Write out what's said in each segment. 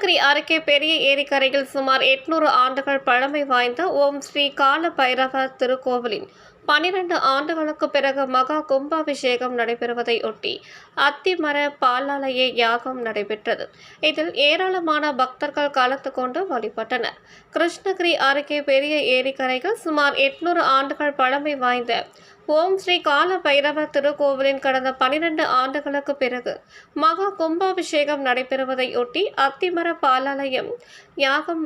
கிருஷ்ணகிரி அருகே பெரிய ஏரிக்கரையில் சுமார் எட்நூறு ஆண்டுகள் பழமை வாய்ந்த ஓம் ஸ்ரீ கால பைரவர் திருக்கோவிலின் பனிரெண்டு ஆண்டுகளுக்கு பிறகு மகா கும்பாபிஷேகம் நடைபெறுவதை ஒட்டி அத்திமர பாலாலய யாகம் நடைபெற்றது. இதில் ஏராளமான பக்தர்கள் கலந்து கொண்டு வழிபட்டனர். கிருஷ்ணகிரி அருகே பெரிய ஏரிக்கரைகள் சுமார் எட்நூறு ஆண்டுகள் பழமை வாய்ந்த ஓம் ஸ்ரீ கால பைரவர் திருக்கோவிலின் கடந்த பனிரெண்டு ஆண்டுகளுக்கு பிறகு மகா கும்பாபிஷேகம் நடைபெறுவதை ஒட்டி அத்திமர பாலாலயம் யாகம்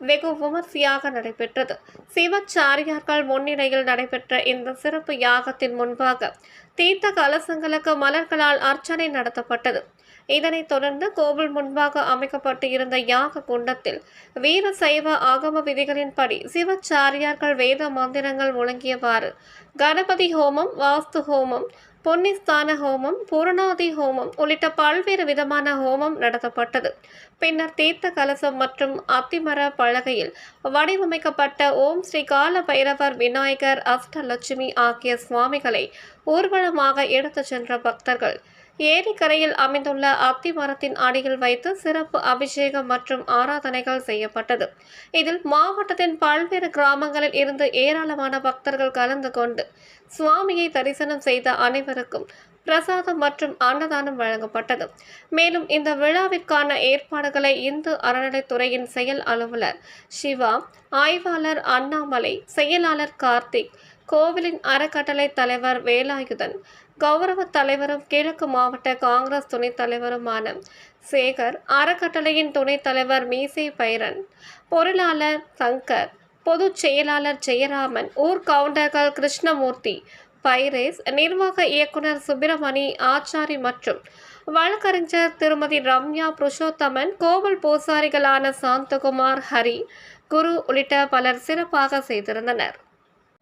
வெகு விமர்சையாக நடைபெற்றது. சிவச்சாரியார்கள் முன்னிலையில் நடைபெற்ற இந்த சிறப்பு யாகத்தின் முன்பாக தீர்த்த கலசங்களுக்கு மலர்களால் அர்ச்சனை நடத்தப்பட்டது. இதனைத் தொடர்ந்து கோவில் முன்பாக அமைக்கப்பட்டு இருந்த யாக குண்டத்தில் வீர சைவ ஆகம விதிகளின்படி சிவச்சாரியார்கள் வேத மந்திரங்கள் முழங்கியவாறு கணபதி ஹோமம் வாஸ்து ஹோமம் பொன்னிஸ்தான ஹோமம் பூரணாதி ஹோமம் உள்ளிட்ட பல்வேறு விதமான ஹோமம் நடத்தப்பட்டது. பின்னர் தீர்த்த கலசம் மற்றும் அத்திமர பலகையில் வடிவமைக்கப்பட்ட ஓம் ஸ்ரீ கால பைரவர் விநாயகர் அஷ்டலட்சுமி ஆகிய சுவாமிகளை ஊர்வலமாக எடுத்துச் சென்ற பக்தர்கள். ஏரிக்கரையில் அமைந்துள்ள அத்தி மரத்தின் அடியில் வைத்து சிறப்பு அபிஷேகம் மற்றும் ஆராதனைகள் செய்யப்பட்டது. இதில் மாவட்டத்தின் பல்வேறு கிராமங்களில் இருந்து ஏராளமான பக்தர்கள் கலந்து கொண்டு சுவாமியை தரிசனம் செய்த அனைவருக்கும் பிரசாதம் மற்றும் அன்னதானம் வழங்கப்பட்டது. மேலும் இந்த விழாவிற்கான ஏற்பாடுகளை இந்து அறநிலைத்துறையின் செயல் அலுவலர் சிவா ஆய்வாளர் அண்ணாமலை செயலாளர் கார்த்திக் கோவிலின் அறக்கட்டளை தலைவர் வேலாயுதன் கௌரவ தலைவரும் கிழக்கு மாவட்ட காங்கிரஸ் துணைத் தலைவருமான சேகர் அறக்கட்டளையின் துணைத் தலைவர் மீசை பைரன் பொருளாளர் சங்கர் பொதுச் செயலாளர் ஜெயராமன் ஊர் கவுண்டர்கள் கிருஷ்ணமூர்த்தி பைரேஸ் நிர்வாக இயக்குனர் சுப்பிரமணி ஆச்சாரி மற்றும் வழக்கறிஞர் திருமதி ரம்யா புருஷோத்தமன் கோவில் பூசாரிகளான சாந்தகுமார் ஹரி குரு உள்ளிட்ட பலர் சிறப்பாக செய்திருந்தனர்.